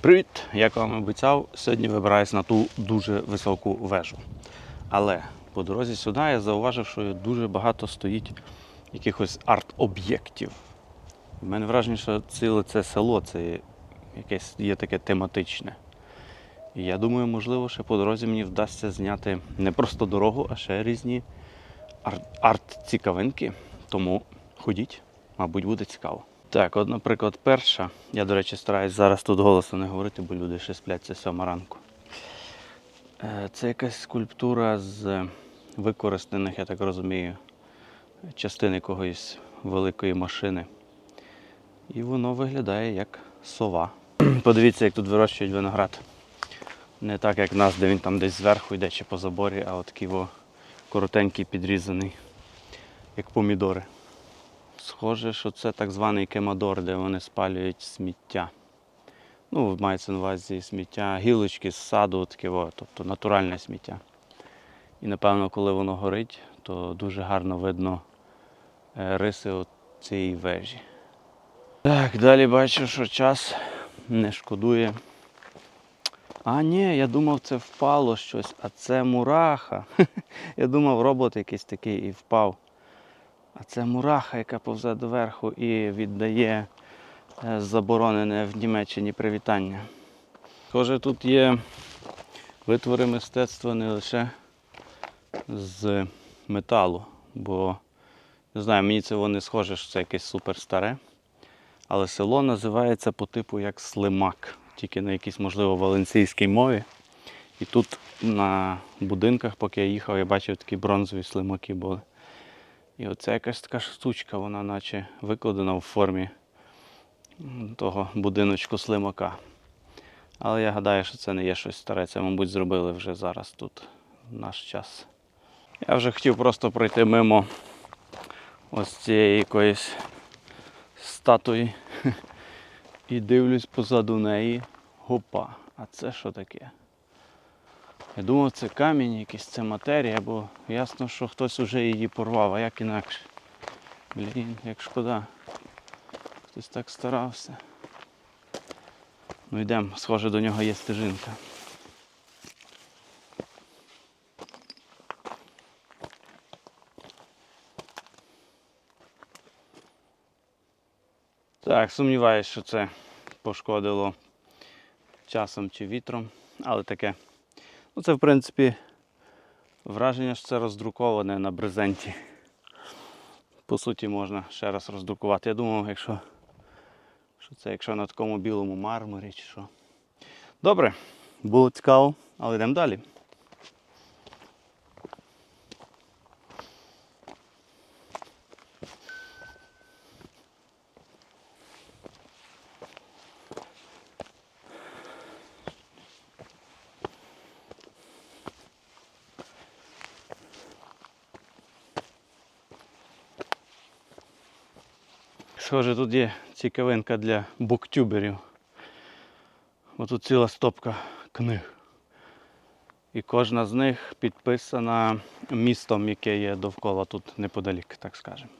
Привіт! Як вам обіцяв, сьогодні вибираюсь на ту дуже високу вежу. Але по дорозі сюди я зауважив, що дуже багато стоїть якихось арт-об'єктів. У мене враження, що ціле це село це якесь є таке тематичне. І я думаю, можливо, ще по дорозі мені вдасться зняти не просто дорогу, а ще різні арт-цікавинки. Тому ходіть, мабуть, буде цікаво. Так, от, наприклад, перша. Я, до речі, стараюсь зараз тут голосно не говорити, бо люди ще сплять, це сьома ранку. Е, Це якась скульптура з використаних, я так розумію, частин якоїсь великої машини. І воно виглядає як сова. Подивіться, як тут вирощують виноград. Не так, як нас, де він там десь зверху йде чи по заборі, а от такий коротенький підрізаний, як помідори. Схоже, що це так званий кемадор, де вони спалюють сміття. Ну, мається на увазі сміття, гілочки з саду, таке, во, тобто натуральне сміття. І напевно, коли воно горить, то дуже гарно видно е, риси от цієї вежі. Так, далі бачу, що час не шкодує. А, ні, я думав, це впало щось, а це мураха. Я думав, робот якийсь такий і впав. А це мураха, яка повзе доверху і віддає е, заборонене в Німеччині привітання. Схоже, тут є витвори мистецтва не лише з металу, бо не знаю, мені це вони схоже, що це якесь суперстаре. Але село називається по типу як слимак, тільки на якійсь, можливо, валенційській мові. І тут на будинках, поки я їхав, я бачив такі бронзові слимаки були. І оце якась така штучка, вона наче викладена в формі того будиночку слимака. Але я гадаю, що це не є щось старе, це, мабуть, зробили вже зараз тут в наш час. Я вже хотів просто пройти мимо ось цієї якоїсь статуї і дивлюсь позаду неї. Гопа, а це що таке? Я думав, це камінь, якийсь це матерія, бо ясно, що хтось уже її порвав, а як інакше. Блін, як шкода. Хтось так старався. Ну йдемо, схоже, до нього є стежинка. Так, сумніваюся, що це пошкодило часом чи вітром, але таке. Ну, це, в принципі, враження, що це роздруковане на брезенті. По суті, можна ще раз роздрукувати. Я думав, якщо що це якщо на такому білому мармурі чи що. Добре, було цікаво, але йдемо далі. Схоже, тут є цікавинка для буктюберів. Тут ціла стопка книг. І кожна з них підписана містом, яке є довкола тут неподалік, так скажемо.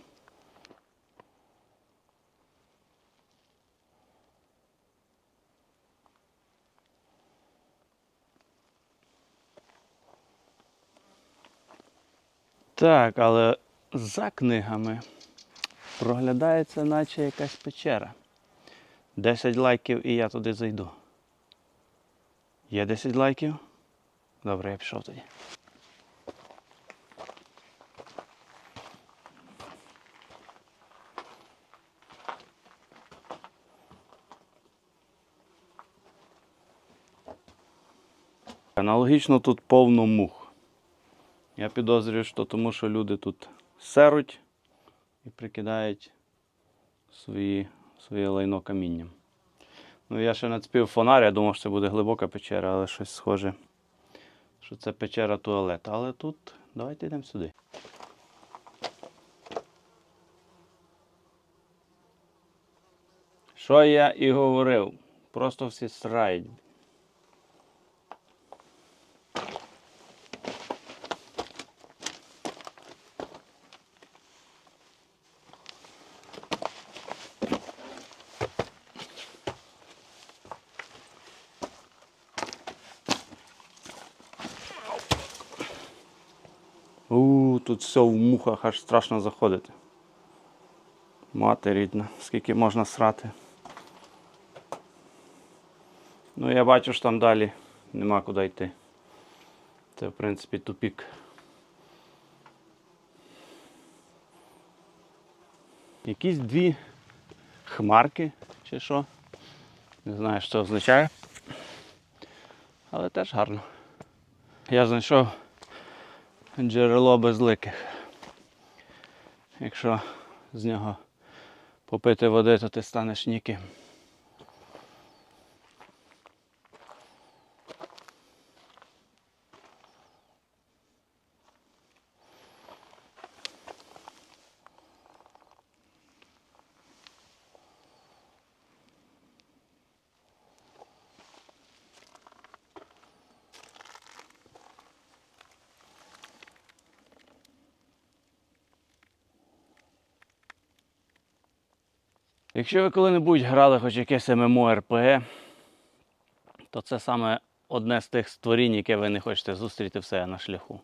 Так, але за книгами проглядається, наче якась печера. 10 лайків і я туди зайду. Є 10 лайків? Добре, я пішов тоді. Аналогічно тут повно мух. Я підозрюю, що тому що люди тут серуть і прикидають свої, своє лайно камінням. Ну, я ще нацепив фонар, я думав, що це буде глибока печера, але щось схоже, що це печера туалет. Але тут давайте йдемо сюди. Що я і говорив? Просто всі срають. У, тут все в мухах, аж страшно заходити. Мати рідна, скільки можна срати. Ну, я бачу, що там далі нема куди йти. Це, в принципі, тупік. Якісь дві хмарки чи що. Не знаю, що означає. Але теж гарно. Я знайшов джерело безликих. Якщо з нього попити води, то ти станеш ніким. Якщо ви коли-небудь грали хоч якесь ММО РПГ, то це саме одне з тих створінь, яке ви не хочете зустріти в себе на шляху.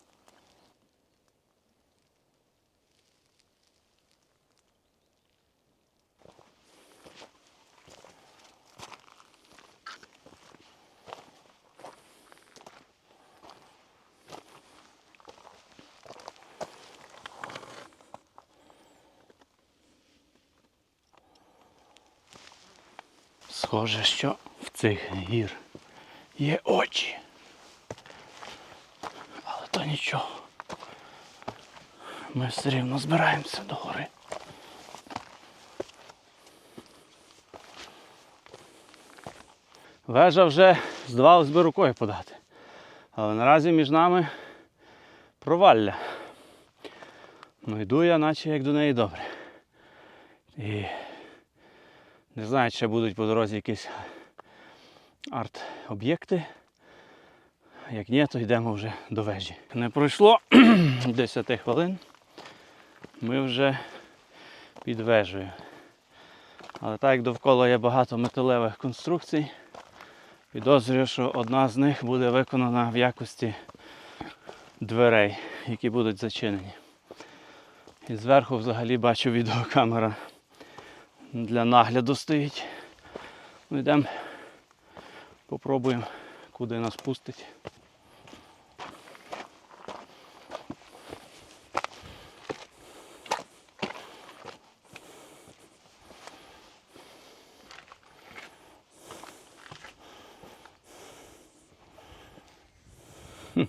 Схоже, що в цих гір є очі. Але то нічого. Ми все рівно збираємося до гори. Вежа вже здавалось би рукою подати. Але наразі між нами провалля. Ну йду я, наче як до неї добре. І не знаю, чи будуть по дорозі якісь арт-об'єкти. Як ні, то йдемо вже до вежі. Не пройшло 10 хвилин. Ми вже під вежею. Але так як довкола є багато металевих конструкцій, підозрюю, що одна з них буде виконана в якості дверей, які будуть зачинені. І зверху взагалі бачу відеокамера для нагляду стоїть. Ну йдемо, попробуємо, куди нас пустить.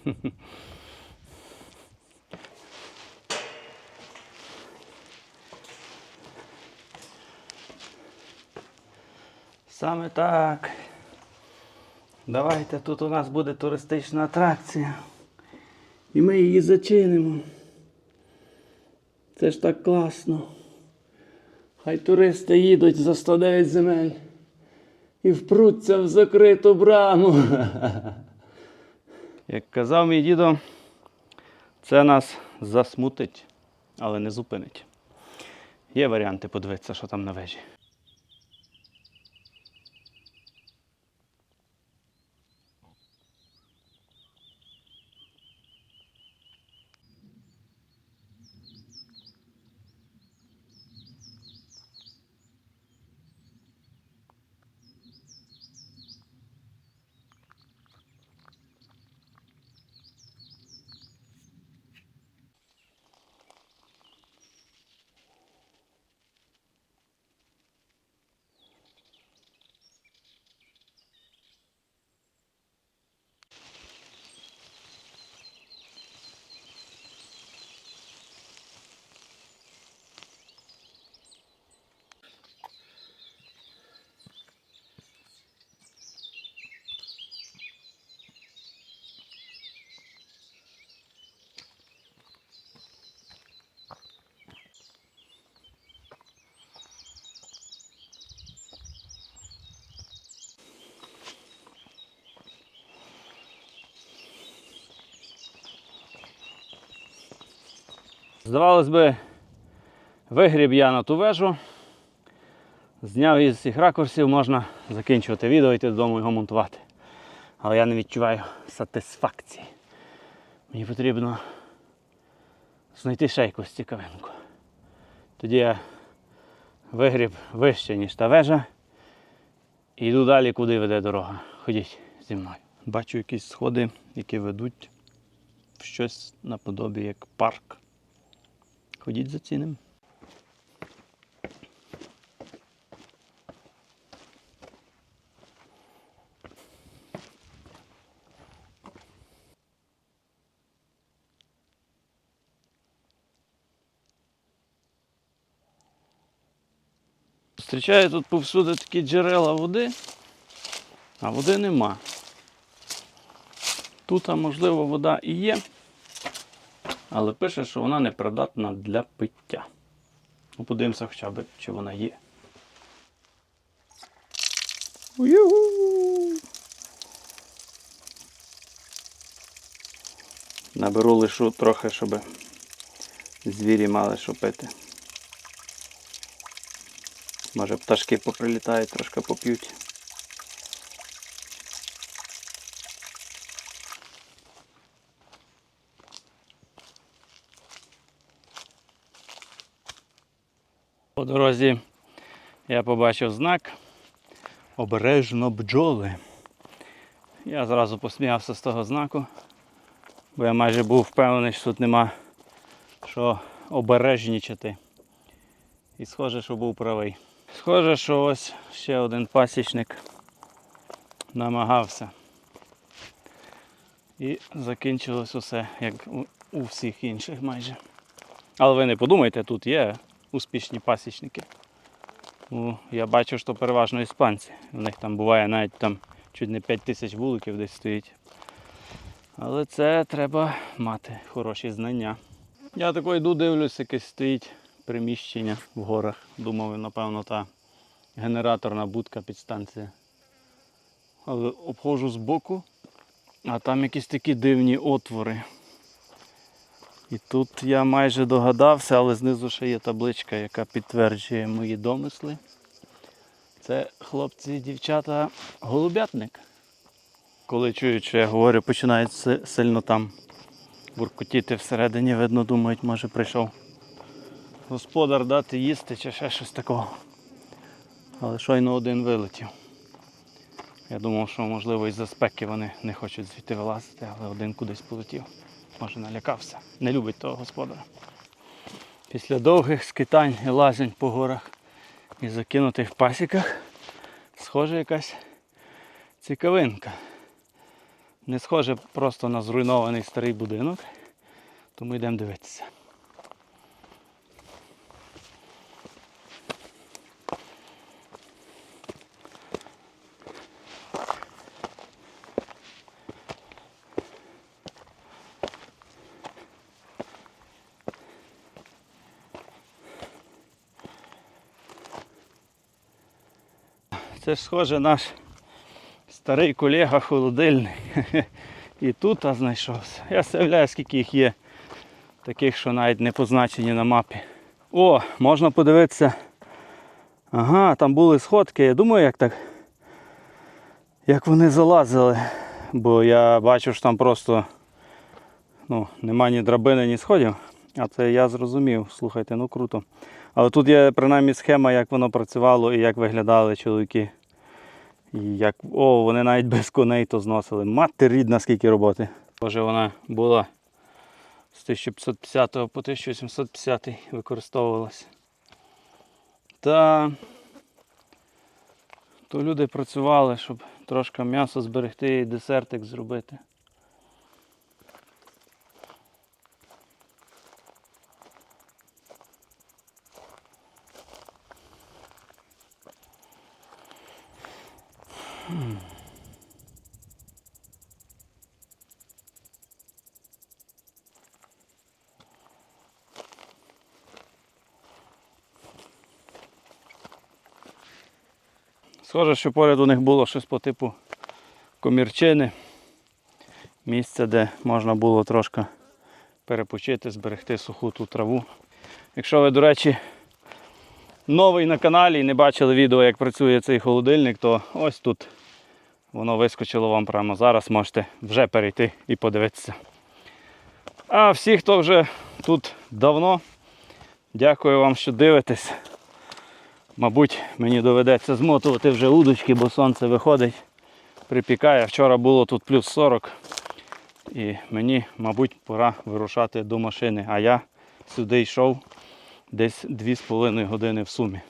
Саме так. Давайте тут у нас буде туристична атракція. І ми її зачинимо. Це ж так класно. Хай туристи їдуть за 109 земель і впруться в закриту браму. Як казав мій дідо, це нас засмутить, але не зупинить. Є варіанти подивитися, що там на вежі. Здавалось би, вигріб я на ту вежу. Зняв із всіх ракурсів, можна закінчувати відео, йти додому його монтувати. Але я не відчуваю сатисфакції. Мені потрібно знайти ще якусь цікавинку. Тоді я вигріб вище, ніж та вежа. І йду далі, куди веде дорога. Ходіть зі мною. Бачу якісь сходи, які ведуть в щось наподобі як парк. Ходіть зацінимо. Зустрічаю тут повсюди такі джерела води, а води нема. Тут, можливо, вода і є, але пише, що вона непридатна для пиття. Ну, подивимося хоча б, чи вона є. Наберу лишу трохи, щоб звірі мали що пити. Може пташки поприлітають, трошки поп'ють. По дорозі я побачив знак обережно бджоли. Я зразу посміявся з того знаку, бо я майже був впевнений, що тут нема що обережнічати. І схоже, що був правий. Схоже, що ось ще один пасічник намагався. І закінчилось усе, як у всіх інших майже. Але ви не подумайте, тут є успішні пасічники. Ну, я бачу, що переважно іспанці. У них там буває навіть там чуть не 5 тисяч вуликів десь стоїть. Але це треба мати хороші знання. Я тако йду, дивлюсь, якесь стоїть приміщення в горах. Думав, напевно, та генераторна будка підстанція. Але обходжу збоку, а там якісь такі дивні отвори. І тут я майже догадався, але знизу ще є табличка, яка підтверджує мої домисли. Це хлопці і дівчата голубятник. Коли чують, що я говорю, починають сильно там буркотіти всередині, видно, думають, може прийшов господар дати їсти чи ще щось такого. Але щойно один вилетів. Я думав, що можливо із-за спеки вони не хочуть звідти вилазити, але один кудись полетів. Може налякався. Не любить того господара. Після довгих скитань і лазень по горах і закинутих пасіках, схоже якась цікавинка. Не схоже просто на зруйнований старий будинок, тому йдемо дивитися. Це ж схоже наш старий колега холодильник. І тут а, знайшовся. Я уявляю, скільки їх є, таких, що навіть не позначені на мапі. О, можна подивитися. Ага, там були сходки. Я думаю, як так. Як вони залазили. Бо я бачу, що там просто ну, нема ні драбини, ні сходів. А це я зрозумів. Слухайте, ну круто. Але тут є принаймні схема, як воно працювало і як виглядали чоловіки. І як... О, вони навіть без коней то зносили. Мати рідна, скільки роботи. Боже, вона була з 1550 по 1850 використовувалася. Та то люди працювали, щоб трошки м'ясо зберегти і десертик зробити. Схоже, що поряд у них було щось по типу комірчини. Місце, де можна було трошки перепочити, зберегти суху ту траву. Якщо ви, до речі, новий на каналі і не бачили відео, як працює цей холодильник, то ось тут воно вискочило вам прямо зараз. Можете вже перейти і подивитися. А всі, хто вже тут давно, дякую вам, що дивитесь. Мабуть, мені доведеться змотувати вже удочки, бо сонце виходить, припікає. Вчора було тут плюс 40. І мені, мабуть, пора вирушати до машини. А я сюди йшов десь 2,5 години в сумі.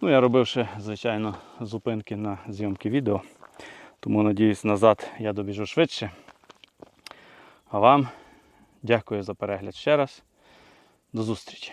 Ну, я робив ще, звичайно, зупинки на зйомки відео. Тому, надіюсь, назад я добіжу швидше. А вам дякую за перегляд ще раз. До зустрічі!